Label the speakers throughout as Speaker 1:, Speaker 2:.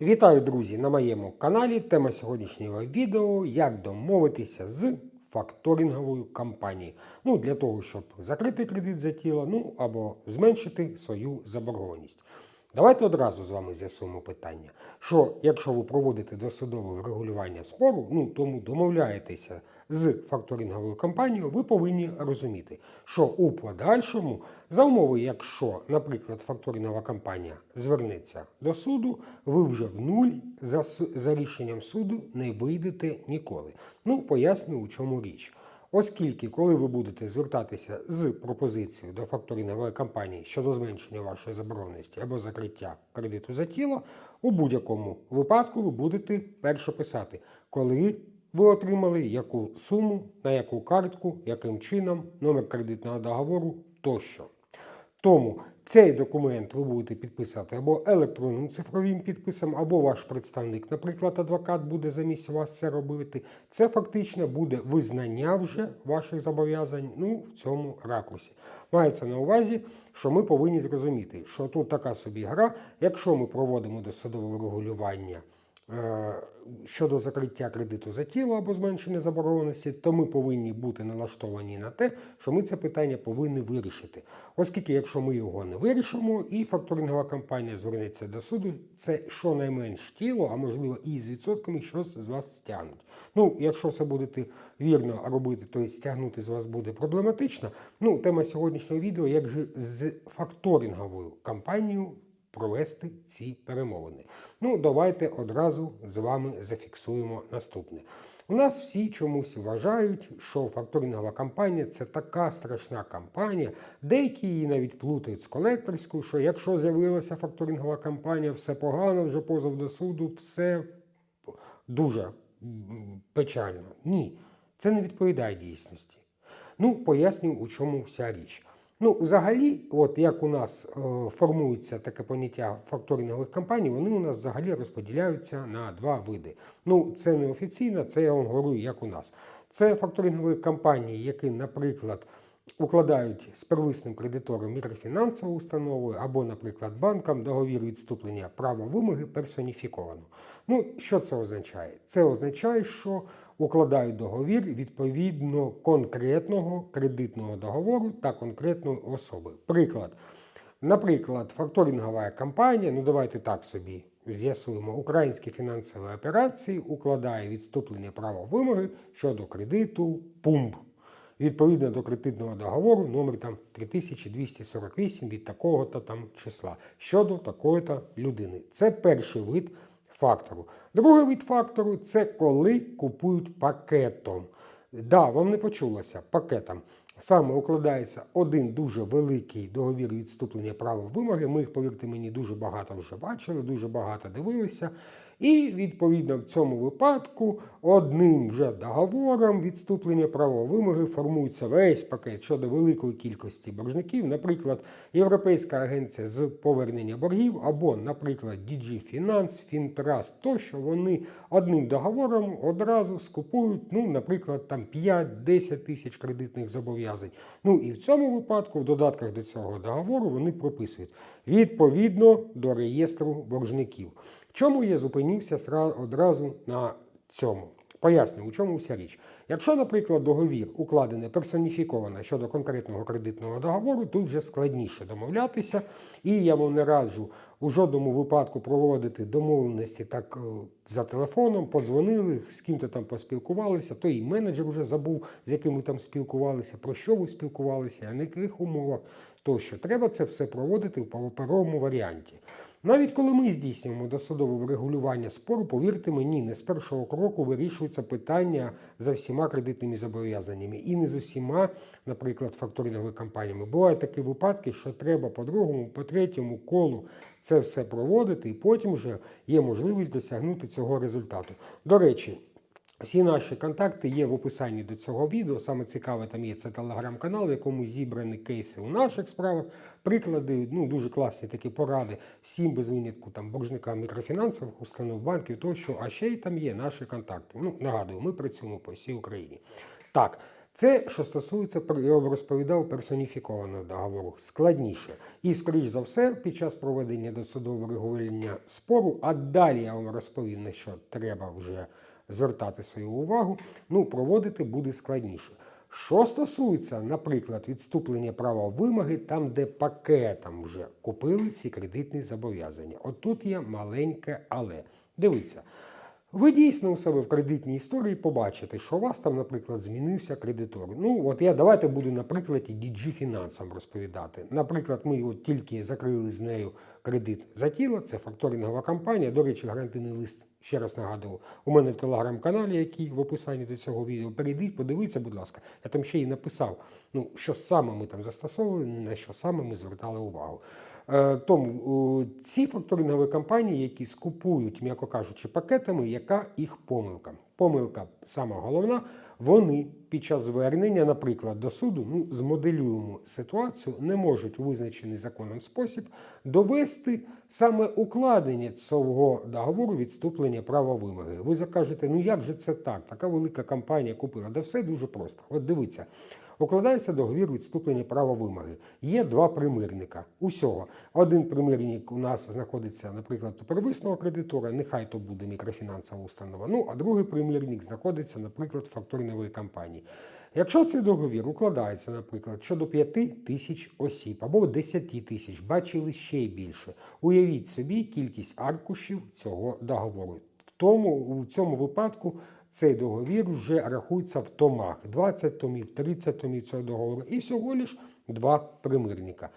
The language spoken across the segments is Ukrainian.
Speaker 1: Вітаю, друзі, на моєму каналі. Тема сьогоднішнього відео як домовитися з факторинговою компанією. Ну, для того, щоб закрити кредит за тіло, ну або зменшити свою заборгованість. Давайте одразу з вами з'ясуємо питання, що якщо ви проводите досудове врегулювання спору, ну тому домовляєтеся з факторинговою компанією, ви повинні розуміти, що у подальшому, за умови, якщо, наприклад, факторингова компанія звернеться до суду, ви вже в нуль за, за рішенням суду не вийдете ніколи. Ну, поясню, у чому річ. Оскільки, коли ви будете звертатися з пропозицією до факторингової компанії щодо зменшення вашої забороненості або закриття кредиту за тіло, у будь-якому випадку ви будете перше писати, коли ви отримали яку суму, на яку картку, яким чином, номер кредитного договору тощо. Тому цей документ ви будете підписати або електронним цифровим підписом, або ваш представник, наприклад, адвокат буде замість вас це робити. Це фактично буде визнання вже ваших зобов'язань ну, в цьому ракурсі. Мається на увазі, що ми повинні зрозуміти, що тут така собі гра, якщо ми проводимо досудове регулювання. Е, Щодо закриття кредиту за тіло або зменшення заборгованості, то ми повинні бути налаштовані на те, що ми це питання повинні вирішити. Оскільки, якщо ми його не вирішимо, і факторингова компанія звернеться до суду, це щонайменш тіло, а можливо і з відсотками щось з вас стягнуть. Ну, якщо все будете вірно робити, то стягнути з вас буде проблематично. Ну, тема сьогоднішнього відео, як же з факторинговою компанією провести ці перемовини. Ну, давайте одразу з вами зафіксуємо наступне. У нас всі чомусь вважають, що факторингова компанія це така страшна компанія. Деякі її навіть плутають з колекторською, що якщо з'явилася факторингова компанія, все погано, вже позов до суду, все дуже печально. Ні, це не відповідає дійсності. Ну, поясню, у чому вся річ. Ну, взагалі, от як у нас е, формується таке поняття факторингових компаній, вони у нас взагалі розподіляються на два види. Ну, це не офіційно, це я вам говорю, як у нас. Це факторингові компанії, які, наприклад, укладають з первисним кредитором мікрофінансовою установою або, наприклад, банком договір відступлення права вимоги персоніфіковано. Ну, що це означає? Це означає, що укладають договір відповідно конкретного кредитного договору та конкретної особи. Приклад. Наприклад, факторингова компанія, ну давайте так собі з'ясуємо, українські фінансові операції укладає відступлення права вимоги щодо кредиту ПУМБ. Відповідно до кредитного договору номер там 3248 від такого-то там числа щодо такої-то людини. Це перший вид фактору. Другий вид фактору це коли купують пакетом. Да, вам не почулося пакетом. Саме укладається один дуже великий договір відступлення права вимоги. Ми їх, повірте мені, дуже багато вже бачили, дуже багато дивилися. І відповідно в цьому випадку одним вже договором відступлення права вимоги формується весь пакет щодо великої кількості боржників, наприклад, Європейська агенція з повернення боргів, або, наприклад, DG Finance, Фінтрас, тощо вони одним договором одразу скупують, ну, наприклад, там 5-10 тисяч кредитних зобов'язань. Ну і в цьому випадку, в додатках до цього договору, вони прописують відповідно до реєстру боржників. Чому я зупинився одразу на цьому? Поясню, у чому вся річ. Якщо, наприклад, договір укладений персоніфіковано щодо конкретного кредитного договору, тут вже складніше домовлятися, і я вам не раджу у жодному випадку проводити домовленості так е, за телефоном, подзвонили, з ким-то там поспілкувалися, то і менеджер вже забув, з яким ви там спілкувалися, про що ви спілкувалися, на яких умовах тощо. Треба це все проводити в паперовому варіанті. Навіть коли ми здійснюємо досудове врегулювання спору, повірте мені, не з першого кроку вирішується питання за всіма кредитними зобов'язаннями і не з усіма, наприклад, факторинговими компаніями. Бувають такі випадки, що треба по другому, по третьому колу це все проводити, і потім вже є можливість досягнути цього результату. До речі. Всі наші контакти є в описанні до цього відео. Саме цікаве там є це телеграм-канал, в якому зібрані кейси у наших справах, приклади, ну дуже класні такі поради всім без винятку там боржникам мікрофінансових установ, банків, тощо. А ще й там є наші контакти. Ну нагадую, ми працюємо по всій Україні. Так. Це, що стосується, я вам розповідав, персоніфікованого договору, складніше. І, скоріш за все, під час проведення досудового регулювання спору, а далі я вам розповім, на що треба вже звертати свою увагу, ну, проводити буде складніше. Що стосується, наприклад, відступлення права вимоги, там, де пакетом вже купили ці кредитні зобов'язання. Отут є маленьке але. Дивіться. Ви дійсно у себе в кредитній історії побачите, що у вас там, наприклад, змінився кредитор. Ну, от я давайте буду на прикладі DG фінансам розповідати. Наприклад, ми от тільки закрили з нею кредит за тіло, це факторингова компанія. До речі, гарантийний лист, ще раз нагадував, у мене в телеграм-каналі, який в описанні до цього відео. Перейдіть, подивіться, будь ласка. Я там ще й написав, ну, що саме ми там застосовували, на що саме ми звертали увагу. Е, Тому ці факторингові компанії, які скупують, м'яко кажучи, пакетами, яка їх помилка? Помилка сама головна. Вони під час звернення, наприклад, до суду, ну змоделюємо ситуацію, не можуть у визначений законом спосіб довести саме укладення цього договору відступлення права вимоги. Ви закажете, ну як же це так? Така велика компанія купила. Да все дуже просто. От дивіться. Укладається договір відступлення права вимоги. Є два примирника. Усього. Один примирник у нас знаходиться, наприклад, у первисного кредитора, нехай то буде мікрофінансова установа. Ну, а другий примірник знаходиться, наприклад, в факторинговій компанії. Якщо цей договір укладається, наприклад, щодо 5 тисяч осіб або 10 тисяч, бачили ще й більше. Уявіть собі кількість аркушів цього договору. В тому у цьому випадку цей договір вже рахується в томах 20 томів, 30 томів цього договору і всього лиш два примирника.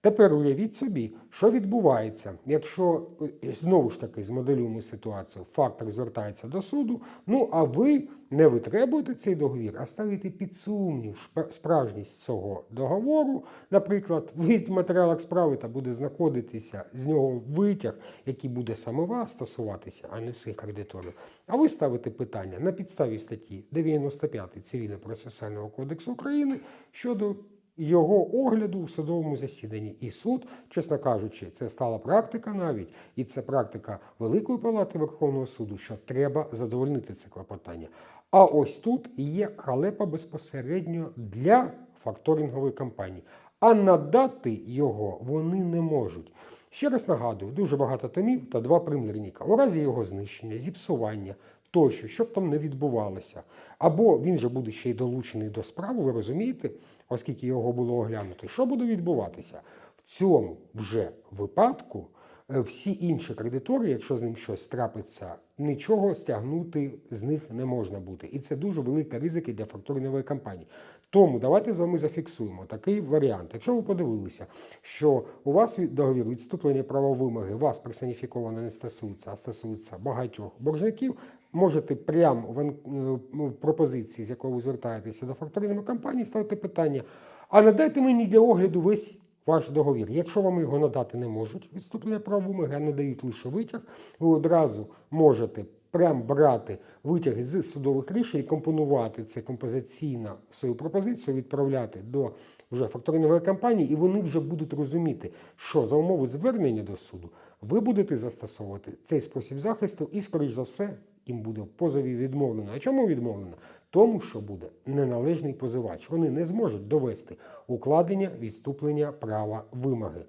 Speaker 1: Тепер уявіть собі, що відбувається, якщо е, знову ж таки змоделюємо ситуацію, фактор звертається до суду, ну а ви не витребуєте цей договір, а ставите під сумнів справжність цього договору. Наприклад, в матеріалах справи та буде знаходитися з нього витяг, який буде саме вас стосуватися, а не всіх кредиторів. А ви ставите питання на підставі статті 95 Цивільно-процесуального кодексу України щодо його огляду у судовому засіданні. І суд, чесно кажучи, це стала практика навіть, і це практика Великої палати Верховного суду, що треба задовольнити це клопотання. А ось тут є халепа безпосередньо для факторингової компанії. А надати його вони не можуть. Ще раз нагадую, дуже багато томів та два примірника. У разі його знищення, зіпсування тощо, щоб там не відбувалося. Або він же буде ще й долучений до справи, ви розумієте, оскільки його було оглянуто. Що буде відбуватися? В цьому вже випадку всі інші кредитори, якщо з ним щось трапиться, нічого стягнути з них не можна бути. І це дуже велика ризики для факторингової компанії. Тому давайте з вами зафіксуємо такий варіант. Якщо ви подивилися, що у вас договір відступлення права вимоги вас персоніфіковано не стосується, а стосується багатьох боржників, можете прямо в, е, пропозиції, з якою ви звертаєтеся до факторингової компанії, ставити питання: а надайте мені для огляду весь ваш договір. Якщо вам його надати не можуть, відступлення прав вимоги, надають лише витяг, ви одразу можете прям брати витяги з судових рішень, компонувати це композиційно свою пропозицію, відправляти до вже факторингової компанії, і вони вже будуть розуміти, що за умови звернення до суду ви будете застосовувати цей спосіб захисту, і, скоріш за все, їм буде в позові відмовлено. А чому відмовлено? Тому що буде неналежний позивач. Вони не зможуть довести укладення відступлення права вимоги.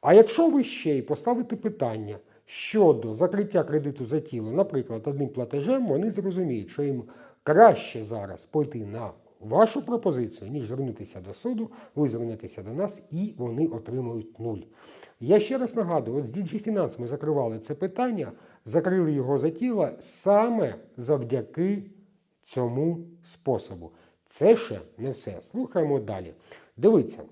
Speaker 1: А якщо ви ще й поставите питання щодо закриття кредиту за тіло, наприклад, одним платежем, вони зрозуміють, що їм краще зараз пойти на вашу пропозицію, ніж звернутися до суду, ви звернетеся до нас і вони отримують нуль. Я ще раз нагадую, от з DG Finance ми закривали це питання, закрили його за тіло саме завдяки цьому способу. Це ще не все. Слухаємо далі. Дивіться,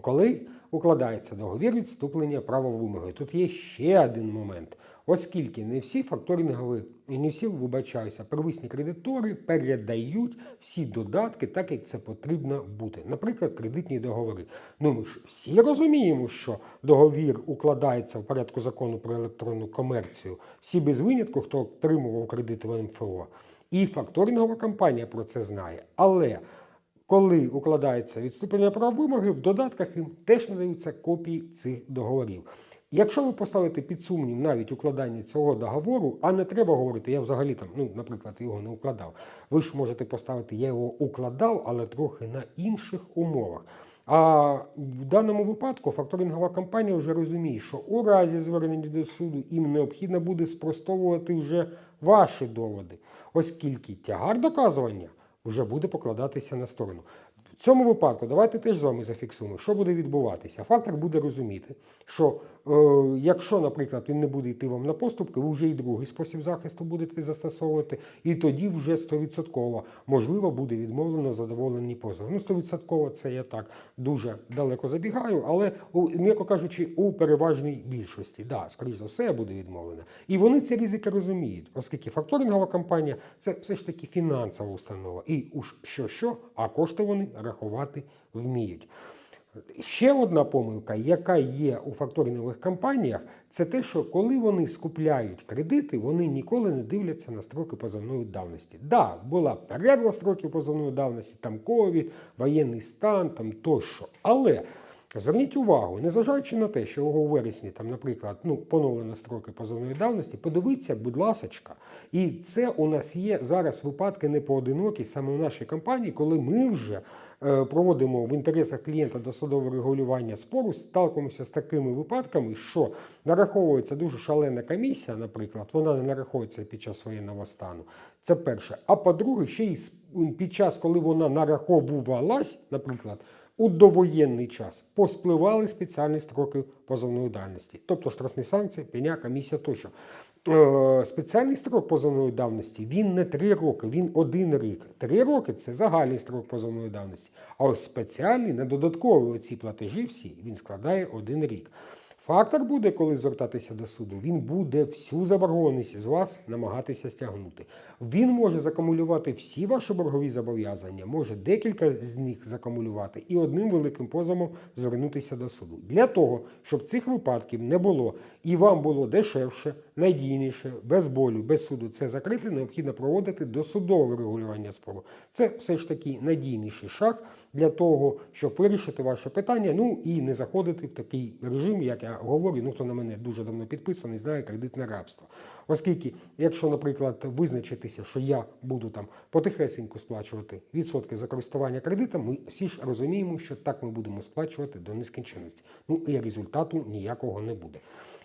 Speaker 1: коли укладається договір відступлення права вимоги, тут є ще один момент. Оскільки не всі факторингові і не всі, вибачаюся, первисні кредитори передають всі додатки так, як це потрібно бути. Наприклад, кредитні договори. Ну ми ж всі розуміємо, що договір укладається в порядку закону про електронну комерцію. Всі без винятку, хто отримував кредит в МФО. І факторингова компанія про це знає. Але коли укладається відступлення прав вимоги, в додатках їм теж надаються копії цих договорів. Якщо ви поставите під сумнів навіть укладання цього договору, а не треба говорити, я взагалі там, ну, наприклад, його не укладав. Ви ж можете поставити, я його укладав, але трохи на інших умовах. А в даному випадку факторингова компанія вже розуміє, що у разі звернення до суду їм необхідно буде спростовувати вже ваші доводи, оскільки тягар доказування вже буде покладатися на сторону. В цьому випадку давайте теж з вами зафіксуємо, що буде відбуватися. Фактор буде розуміти, що е, якщо, наприклад, він не буде йти вам на поступки, ви вже і другий спосіб захисту будете застосовувати, і тоді вже 100% можливо буде відмовлено задоволені позови. Ну, 100% це я так дуже далеко забігаю, але, м'яко кажучи, у переважній більшості, да, скоріш за все, буде відмовлено. І вони ці ризики розуміють, оскільки факторингова компанія це все ж таки фінансова установа. І уж що-що, а кошти вони рахувати вміють. Ще одна помилка, яка є у факторингових компаніях, це те, що коли вони скупляють кредити, вони ніколи не дивляться на строки позовної давності. Да, була перерва строків позовної давності, там ковід, воєнний стан, там тощо. Але Зверніть увагу, незважаючи на те, що у вересні, там, наприклад, ну, поновлено строки позовної давності, подивіться, будь ласочка, і це у нас є зараз випадки непоодинокі саме в нашій компанії, коли ми вже е, проводимо в інтересах клієнта досудове регулювання спору, сталкуємося з такими випадками, що нараховується дуже шалена комісія, наприклад, вона не нараховується під час воєнного стану. Це перше. А по-друге, ще й під час, коли вона нараховувалась, наприклад, у довоєнний час поспливали спеціальні строки позовної давності, тобто штрафні санкції, пеня, комісія тощо. Е, Спеціальний строк позовної давності він не три роки, він один рік. Три роки це загальний строк позовної давності. А ось спеціальний на додаткові оці платежі всі він складає один рік. Фактор буде, коли звертатися до суду, він буде всю заборгованість з вас намагатися стягнути. Він може закумулювати всі ваші боргові зобов'язання, може декілька з них закумулювати і одним великим позовом звернутися до суду. Для того, щоб цих випадків не було і вам було дешевше, надійніше, без болю, без суду це закрити, необхідно проводити досудове регулювання спору. Це все ж таки надійніший шаг для того, щоб вирішити ваше питання, ну і не заходити в такий режим, як я говорю, ну хто на мене дуже давно підписаний, знає кредитне рабство. Оскільки, якщо, наприклад, визначитися, що я буду там потихесеньку сплачувати відсотки за користування кредитом, ми всі ж розуміємо, що так ми будемо сплачувати до нескінченності. Ну і результату ніякого не буде.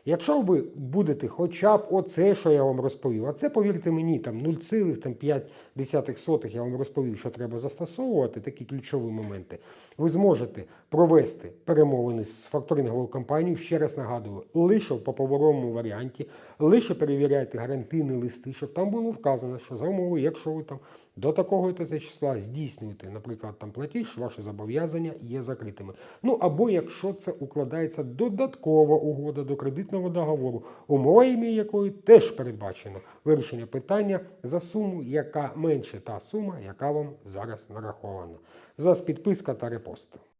Speaker 1: Якщо ви будете хоча б оце, що я вам розповів, а це, повірте мені, там 0,5 я вам розповів, що треба застосовувати, такі ключові моменти, ви зможете провести перемовини з факторинговою компанією, ще раз нагадую, лише в паперовому варіанті, лише перевіряйте гарантійні листи, щоб там було вказано, що за умови, якщо ви там до такого числа здійснюєте, наприклад, там платіж, ваші зобов'язання є закритими. Ну або якщо це укладається додаткова угода до кредитного договору, умовами якої теж передбачено вирішення питання за суму, яка менше та сума, яка вам зараз нарахована. З вас підписка та репост.